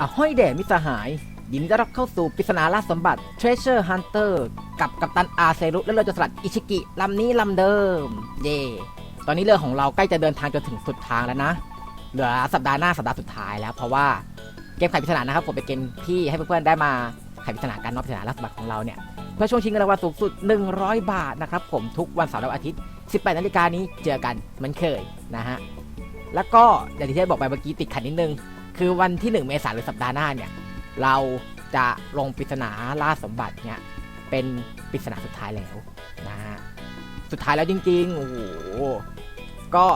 อะห้อยแด่มิสหายยินดีต้อนรับเข้าสู่ปริศนาล่าสมบัติ Treasure Hunter กับกัปตันอาเซรุและเรือจรสลัดอิชิกิลำนี้ลำเดิม เย่ตอนนี้เรือของเราใกล้จะเดินทางจนถึงสุดทางแล้วนะ เหลือสัปดาห์หน้าสัปดาห์สุดท้ายแล้ว เพราะว่าเกมไขปริศนานะครับผมเป็นเกมที่ให้เพื่อนๆได้มาไขปริศนาการนอกปริศนาล่าสมบัติของเราเนี่ยเพื่อช่วงชิงเงินรางวัลสูงสุด 100 บาทนะครับผมทุกวันเสาร์และอาทิตย์ 18นาฬิกานี้เจอกันเหมือนเคยนะฮะแล้วก็อย่างที่ได้บอกไปเมื่อกี้ติดขัดนิดนึง คือวันที่ 1 เมษายนหรือสัปดาห์หน้าเนี่ย เราจะลงปริศนาล่าสมบัติเนี่ยเป็นปริศนาสุดท้ายแล้วนะฮะสุดท้ายแล้วจริงๆโอ้โหก็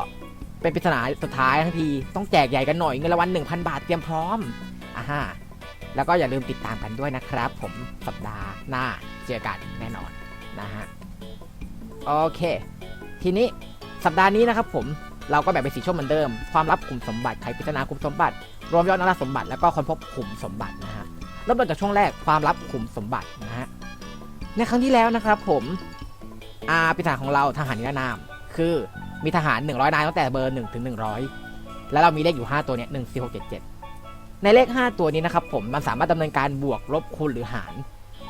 เป็นปริศนาสุดท้ายทั้งทีต้องแจกใหญ่กันหน่อยเงินรางวัล1,000 บาทเตรียมพร้อมอ่าฮะแล้วก็อย่าลืมติดตามกันด้วยนะครับ ผมสัปดาห์หน้าเจอกันแน่นอนนะฮะโอเค ทีนี้สัปดาห์นี้นะครับผมเราก็แบ่งเป็นสีช่วงเหมือนเดิม ความลับขุมสมบัติไขปริศนาขุมสมบัติ รวมยอดนักล่าสมบัติแล้วก็ค้นพบขุมสมบัตินะฮะเริ่มต้นจากช่วงแรกความลับขุมสมบัตินะฮะในครั้งที่แล้วนะครับผมอาปิศนาของเราทหารนิรนาม คือมีทหาร 100 นายตั้งแต่เบอร์1ถึง100 แล้วเรามีเลขอยู่ 5 ตัวเนี้ย1 4 6 7 7 ในเลข 5 ตัวนี้นะครับผมมันสามารถดำเนินการบวกลบคูณหรือหาร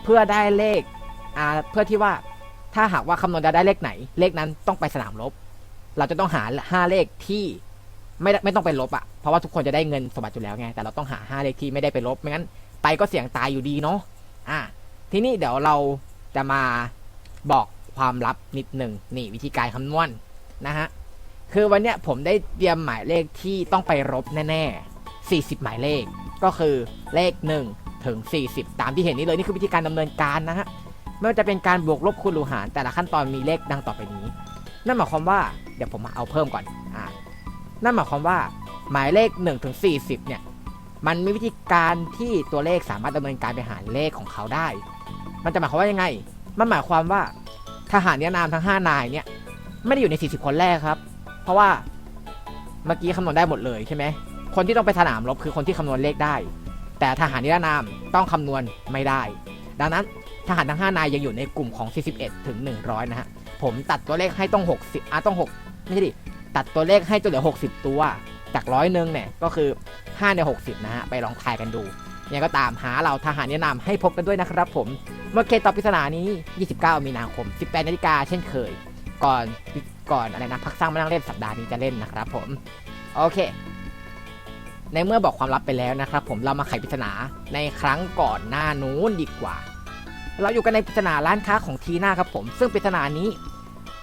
เพื่อได้เลขอ่าเพื่อที่ว่าถ้าหากว่าคำนวณจะได้เลขไหน เลขนั้นต้องไปสนามลบ เราจะต้องหา 5 เลขที่ ไม่ไม่ต้องไปลบอะเพราะว่าทุกคนจะได้เงินสมบัติอยู่แล้วไง แต่เราต้องหา5เลขที่ไม่ได้ไปลบ ไม่งั้นไปก็เสี่ยงตายอยู่ดีเนาะ อะ ทีนี้เดี๋ยวเราจะมาบอกความลับนิดหนึ่งนี่วิธีการคำนวณนะฮะ คือวันเนี้ยผมได้เตรียมหมายเลขที่ต้องไปลบแน่ๆ 40 หมายเลข ก็คือเลข 1 ถึง 40 ตามที่เห็นนี้เลย นี่คือวิธีการดำเนินการนะฮะ ไม่ว่าจะเป็นการบวกลบคูณหรือหารแต่ละขั้นตอนมีเลขดังต่อไปนี้ นั่นหมายความว่าเดี๋ยวผมมาเอาเพิ่มก่อน อ่า นั่นหมายความว่าหมายเลข1ถึง40 เนี่ย มันมีวิธีการที่ตัวเลขสามารถดำเนินการไปหาเลขของเขาได้ มันจะหมายความว่ายังไง มันหมายความว่าทหารนิรนามทั้ง 5 นายเนี่ยไม่ได้อยู่ใน 40 คนแรกครับ เพราะว่าเมื่อกี้คำนวณได้หมดเลยใช่ไหม คนที่ต้องไปสนามรบคือคนที่คำนวณเลขได้ แต่ทหารนิรนามต้องคำนวณไม่ได้ ดังนั้นทหารทั้ง 5 นายยังอยู่ในกลุ่มของ 41 ถึง 100 นะฮะ ผมตัดตัวเลขให้ต้อง 60อะต้อง 6 ไม่ใช่ดิ ตัดตัวเลขให้จนเหลือ 60 ตัว จากร้อยหนึ่งเนี่ยก็คือ 5 ใน 60 นะฮะ ไปลองทายกันดูยังก็ตามหาเราทหารแนะนำให้พบกันด้วยนะครับผมเมื่อเคตอบปริศนานี้ 29 มีนาคม 18 นาฬิกาเช่นเคย ก่อนก่อนอะไรนะพักสร้างมานั่งเล่นสัปดาห์นี้จะเล่นนะครับผม โอเค ในเมื่อบอกความลับไปแล้วนะครับผมเรามาไขปริศนาในครั้งก่อนหน้านู้นดีกว่า เราอยู่กันในปริศนาร้านค้าของทีน่าครับผม ซึ่งปริศนานี้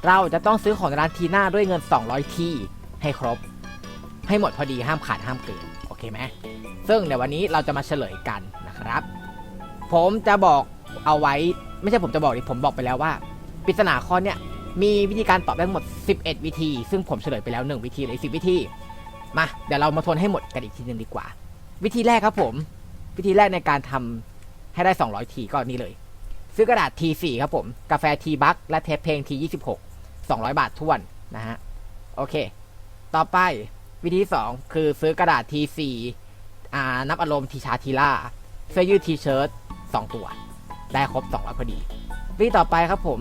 เราจะต้องซื้อของในร้านทีหน่าด้วยเงิน 200 ทีให้ครบ ให้หมดพอดีห้ามขาดห้ามเกินโอเคไหมซึ่งในวันนี้เราจะมาเฉลยกันนะครับ ผมจะบอกเอาไว้ไม่ใช่ผมจะบอกดิผมบอกไปแล้วว่าปริศนาข้อเนี้ยมีวิธีการตอบได้ทั้งหมด 11 วิธี ซึ่งผมเฉลยไปแล้ว 1 วิธีเหลย10 วิธี มา เดี๋ยวเรามาทวนให้หมดกันอีกทีหนึงดีกว่า วิธีแรกครับผม วิธีแรกในการทำให้ได้ 200 ทีก็นี่เลย ซื้อกระดาษ T4 ครับผม กาแฟ T บัคและเทปเพลง T26 200 บาททวนนะฮะโอเค ต่อไปวิธี 2 คือซื้อกระดาษ T4 อ่านับอารมณ์ทีชาทีล่าเสื้อยืดทีเชิ้ต2ตัว ได้ครบ 200พอดี วิธีต่อไปครับผม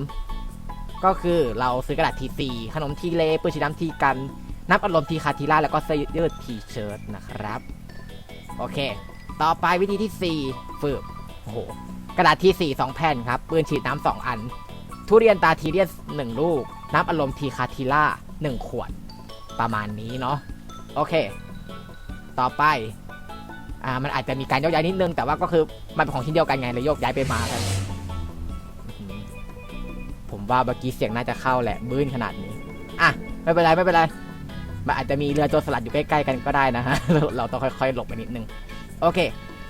ก็คือเราซื้อกระดาษ T4 ขนมทีเลปืนฉีดน้ำทีกันนับอารมณ์ทีคาทีล่าแล้วก็เสื้อยืดทีเชิ้ตนะครับโอเค ต่อไปวิธีที่ 4 ฝึกโอ้โหกระดาษที4 2 แผ่นครับ ปืนฉีดน้ำ2อัน ทุเรียนตาทีเรียน1ลูก น้ำอารมณ์ทีคาทีล่า1ขวดประมาณนี้เนาะโอเค ต่อไปอ่ามันอาจจะมีการโยกย้ายนิดนึง แต่ว่าก็คือมันเป็นของชิ้นเดียวกันไงเลยโยกย้ายไปมากัน ผมว่าเมื่อกี้เสียงน่าจะเข้าแหละบื้นขนาดนี้อะไม่เป็นไรไม่เป็นไรมันอาจจะมีเรือโจรสลัดอยู่ใกล้ๆกันก็ได้นะฮะเราต้องค่อยๆหลบไปนิดนึงโอเค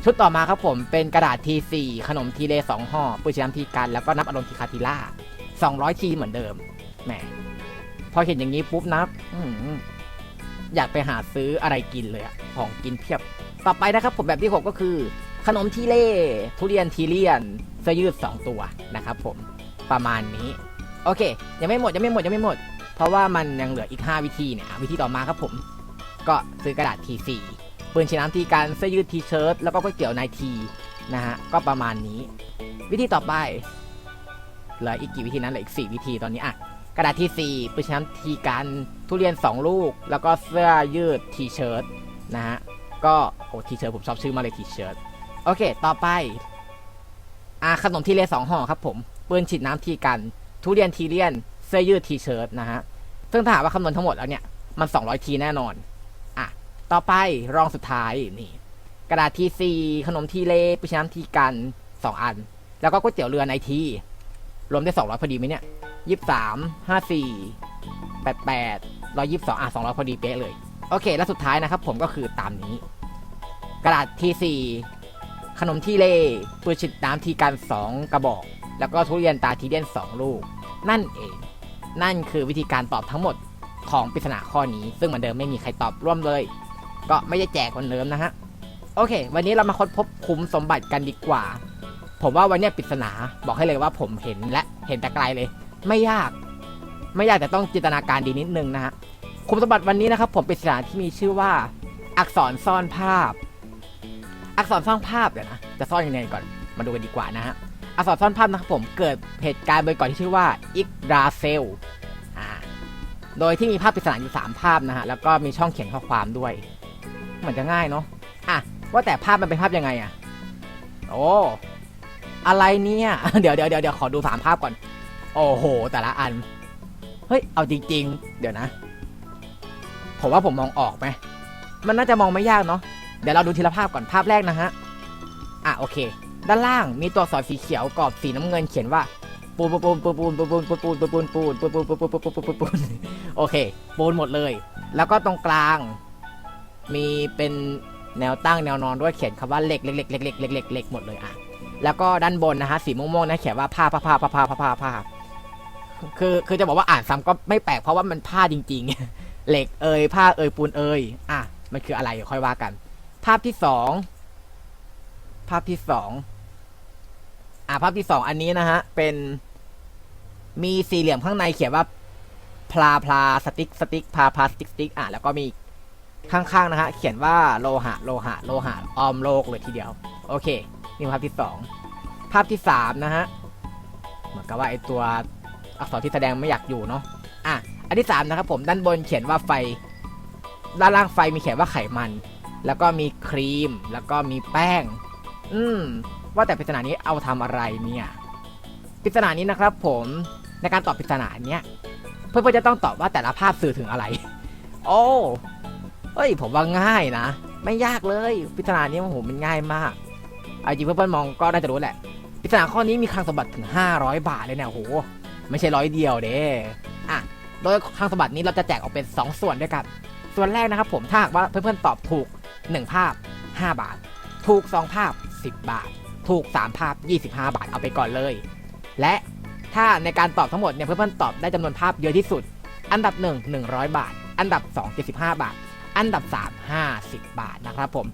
ชุดต่อมาครับผมเป็นกระดาษ T4 ขนมทีเลสองห่อปืนฉีดน้ำทีกันแล้วก็นับอารมณ์ทีคาทิล่า200ทีเหมือนเดิม แหมพอเห็นอย่างนี้ปุ๊บนะอื้อยากไปหาซื้ออะไรกินเลยอะของกินเพียบ ต่อไปนะครับผมแบบที่ 6 ก็คือ ขนมทีเล่ทุเรียนทีเลียนเสื้อยืด 2 ตัวนะครับผมประมาณนี้ โอเค ยังไม่หมดยังไม่หมดยังไม่หมด เพราะว่ามันยังเหลืออีก 5 วิธีเนี่ยวิธีต่อมาครับผม ก็ซื้อกระดาษ T4 ปืนฉีดน้ำทีกันเสื้อยืดทีเชิ้ตแล้วก็ก๋วยเตี๋ยวนายทีนะฮะก็ประมาณนี้ วิธีต่อไปเหลืออีกกี่วิธีนั้นเหลืออีก 4 วิธีตอนนี้อะ กระดาษที่ 4 ปืนฉีดน้ำทีกันทุเรียน 2 ลูก แล้วก็เสื้อยืดทีเชิ้ตนะฮะ ก็โอ้ทีเชิร์ตผมชอบชื่อมากเลยทีเชิร์ตโอเค ต่อไปอ่าขนมทีเรียนสองห่อครับผมปืนฉีดน้ำทีกัน ทุเรียนทีเรียนเสื้อยืดทีเชิร์ตนะฮะ ซึ่งถ้าหากว่าคำนวณทั้งหมดแล้วเนี่ย มัน 200 ทีแน่นอน อะ ต่อไปรองสุดท้ายนี่ กระดาษทีซีขนมทีเลปุชน้ำทีกัน 2 อัน แล้วก็ก๋วยเตี๋ยวเรือในที รวมได้ 200 พอดีไหมเนี่ยยี่สามห้าสี่แปดแปดร้อยยี่สองอะสองร้อยพอดีเป๊ะเลย โอเค แล้วสุดท้ายนะครับผมก็คือตามนี้ กระดาษทีสี่ขนมทีเล่ปืนฉีดน้ำทีกัน2กระบอก แล้วก็ทุเรียนตาทีเดียน2ลูก นั่นเอง นั่นคือวิธีการตอบทั้งหมดของปริศนาข้อนี้ ซึ่งเหมือนเดิมไม่มีใครตอบร่วมเลย ก็ไม่ได้แจกเหมือนเดิมนะฮะ โอเค วันนี้เรามาค้นพบคุ้มสมบัติกันดีกว่า ผมว่าวันนี้ปริศนาบอกให้เลยว่าผมเห็นและเห็นแต่ไกลเลย ไม่ยาก ไม่ยากแต่ต้องจินตนาการดีนิดนึงนะฮะคุมสมบัติวันนี้นะครับ ผมปริศนาที่มีชื่อว่า อักษรซ่อนภาพ อักษรซ่อนภาพเดี๋ยวนะจะซ่อนยังไงก่อนมาดูกันดีกว่านะฮะอักษรซ่อนภาพนะครับผมเกิดเหตุการณ์บนเก่อนที่ชื่อว่าอิกราเซลอ่าโดยที่มีภาพปริศนาอยู่ 3 ภาพนะฮะ แล้วก็มีช่องเขียนข้อความด้วย เหมือนจะง่ายเนาะอะว่าแต่ภาพมันเป็นภาพยังไงอะ โอ้ อะไรเนี่ย เดี๋ยวเดี๋ยวเดี๋ยวขอดูสามภาพก่อน โอ้โห แต่ละอัน เฮ้ย เอาจริง ๆ เดี๋ยวนะ ผมว่าผมมองออกไหม มันน่าจะมองไม่ยากเนาะ เดี๋ยวเราดูทีละภาพก่อน ภาพแรกนะฮะ อะโอเค ด้านล่างมีตัวสอักษรสีเขียวกรอบสีน้ำเงินเขียนว่าปูนปูนปูนปูนปูนปูนปูนปูนปูนปูนปูนปูนปูนปูนปูนปูนปูนปูนปูนโอเค ปูนหมดเลย แล้วก็ตรงกลาง มีเป็นแนวตั้งแนวนอนด้วยเขียนคำว่าเหล็กเหล็กเหล็กเหล็กเหล็กเหล็กเหล็กหมดเลยอะ แล้วก็ด้านบนนะฮะสีม่วงๆนะเขียนว่าผ้าผ้าผ้าผ้าผ้าผ้าผ้าผ้าคือคือจะบอกว่าอ่านซ้ำก็ไม่แปลกเพราะว่ามันผ้าจริง ๆ เหล็กเอยผ้าเอยปูนเอยอะมันคืออะไรค่อยว่ากัน ภาพที่สองภาพที่สองอะภาพที่สองอันนี้นะฮะเป็น มีสี่เหลี่ยมข้างในเขียนว่าพลาพลาสติ๊กสติ๊กพาพาสติ๊กสติ๊กอะแล้วก็มีข้างๆนะฮะเขียนว่าโลหะโลหะโลหะออมโลกเลยทีเดียว โอเค นี่ภาพที่สองภาพที่สามนะฮะ เหมือนกับว่าไอตัวอักษรที่แสดงไม่อยากอยู่เนาะ อะ อันที่สามนะครับผมด้านบนเขียนว่าไฟ ด้านล่างไฟมีเขียนว่าไขมัน แล้วก็มีครีม แล้วก็มีแป้ง อืม ว่าแต่ปริศนานี้เอาทำอะไรเนี่ยปริศนานี้นะครับผมในการตอบปริศนาเนี้ยเพื่อนๆจะต้องตอบว่าแต่ละภาพสื่อถึงอะไร โอ้เฮ้ย ผมว่าง่ายนะ ไม่ยากเลยปริศนานี้โอ้โหมันง่ายมาก เอาจริงเพื่อนๆมองก็น่าจะรู้แหละปริศนาข้อนี้มีคลังสมบัติถึง 500 บาทเลยเนี่ยโห ไม่ใช่ร้อยเดียวเด้อะโดยคลังสมบัตินี้เราจะแจกออกเป็น 2 ส่วนด้วยกัน ส่วนแรกนะครับผมถ้าหากว่าเพื่อนๆตอบถูก 1 ภาพ 5 บาท ถูก 2 ภาพ 10 บาท ถูก 3 ภาพ 25 บาทเอาไปก่อนเลย และถ้าในการตอบทั้งหมดเนี่ยเพื่อนๆตอบได้จำนวนภาพเยอะที่สุด อันดับ 1 100 บาท อันดับ 2 75 บาท อันดับ 3 50 บาทนะครับผม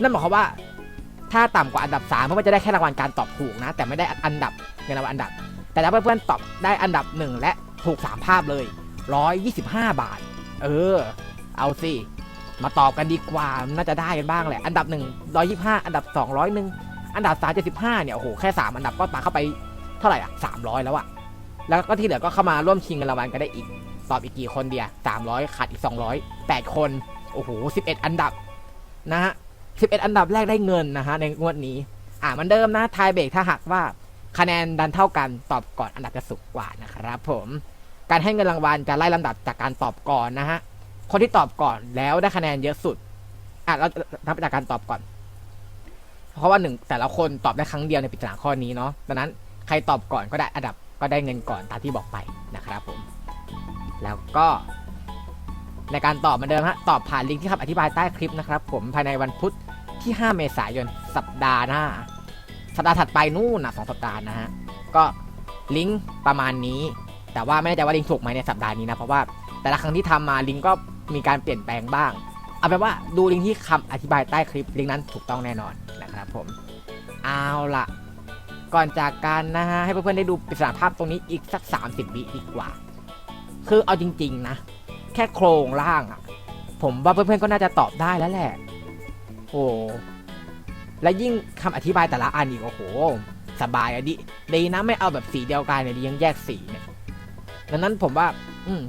นั่นหมายความว่า ถ้าต่ำกว่าอันดับ3เพื่อนๆจะได้แค่รางวัลการตอบถูกนะ แต่ไม่ได้อันดับเงินรางวัลอันดับ แต่ถ้าเพื่อนๆตอบได้อันดับ 1 และถูก 3 ภาพเลย 125 บาท เออ เอาสิมาตอบกันดีกว่าน่าจะได้กันบ้างแหละ อันดับ 1 125 อันดับ 200หนึ่งอันดับ 375 เนี่ยโอ้โหแค่ 3 อันดับก็ปาเข้าไปเท่าไหร่อะ 300 แล้วอะแล้วก็ที่เหลือก็เข้ามาร่วมชิงเงินรางวัลกันได้อีกตอบอีกกี่คนเดีย300ขาดอีก 200 8 คน โอ้โห 11 อันดับนะฮะ 11 อันดับแรกได้เงินนะฮะในงวดนี้ อ่ามันเดิมนะทายเบรกถ้าหากว่าคะแนนดันเท่ากันตอบก่อนอันดับจะสูงกว่านะครับผมการให้เงินรางวัลจะไล่ลำดับจากการตอบก่อนนะฮะคนที่ตอบก่อนแล้วได้คะแนนเยอะสุดอะเรานับจากการตอบก่อน เพราะว่าหนึ่งแต่ละคนตอบได้ครั้งเดียวในปริศนาข้อนี้เนาะดังนั้นใครตอบก่อนก็ได้อันดับก็ได้เงินก่อนตามที่บอกไปนะครับผม แล้วก็ในการตอบเหมือนเดิมฮะตอบผ่านลิงก์ที่คำอธิบายใต้คลิปนะครับ ผมภายในวันพุธ ที่ 5 เมษายนสัปดาห์หน้า สัปดาห์ถัดไปนู่นนะสองสัปดาห์นะฮะ ก็ลิงก์ประมาณนี้ แต่ว่าไม่แน่ใจว่าลิงก์ถูกไหมในสัปดาห์นี้นะ เพราะว่าแต่ละครั้งที่ทำมาลิงก์ก็มีการเปลี่ยนแปลงบ้าง เอาเป็นว่าดูลิงก์ที่คำอธิบายใต้คลิปลิงก์นั้นถูกต้องแน่นอนนะครับผม เอาละก่อนจากกันนะฮะให้เพื่อนๆได้ดูปริศนาภาพตรงนี้อีกสัก 30วิดีกว่า คือเอาจริง ๆ นะ แค่โครงล่างอะผมว่าเพื่อนๆก็น่าจะตอบได้แล้วแหละ โอ้และยิ่งคำอธิบายแต่ละอันอีกโอ้โห สบายอะดิดีนะไม่เอาแบบสีเดียวกันเนี่ยดียังแยกสีเนี่ยดังนั้นผมว่า อืม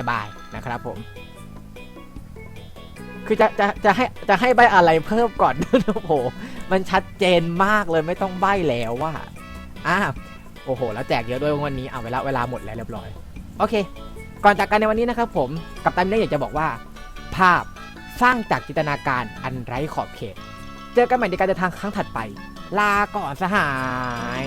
สบายๆนะครับผม คือจะจะจะให้จะให้ใบอะไรเพิ่มก่อนโอ้โห มันชัดเจนมากเลยไม่ต้องใบแล้วว่าอ่าโอ้โห แล้วแจกเยอะด้วยวันนี้เอาเวลาเวลาหมดแล้วเรียบร้อย โอเค ก่อนจากกันในวันนี้นะครับผม กับตันเนี้อยากจะบอกว่า ภาพ สร้างจากจินตนาการอันไร้ขอบเขต เจอกันใหม่ในการเดินทางครั้งถัดไป ลาก่อนสหาย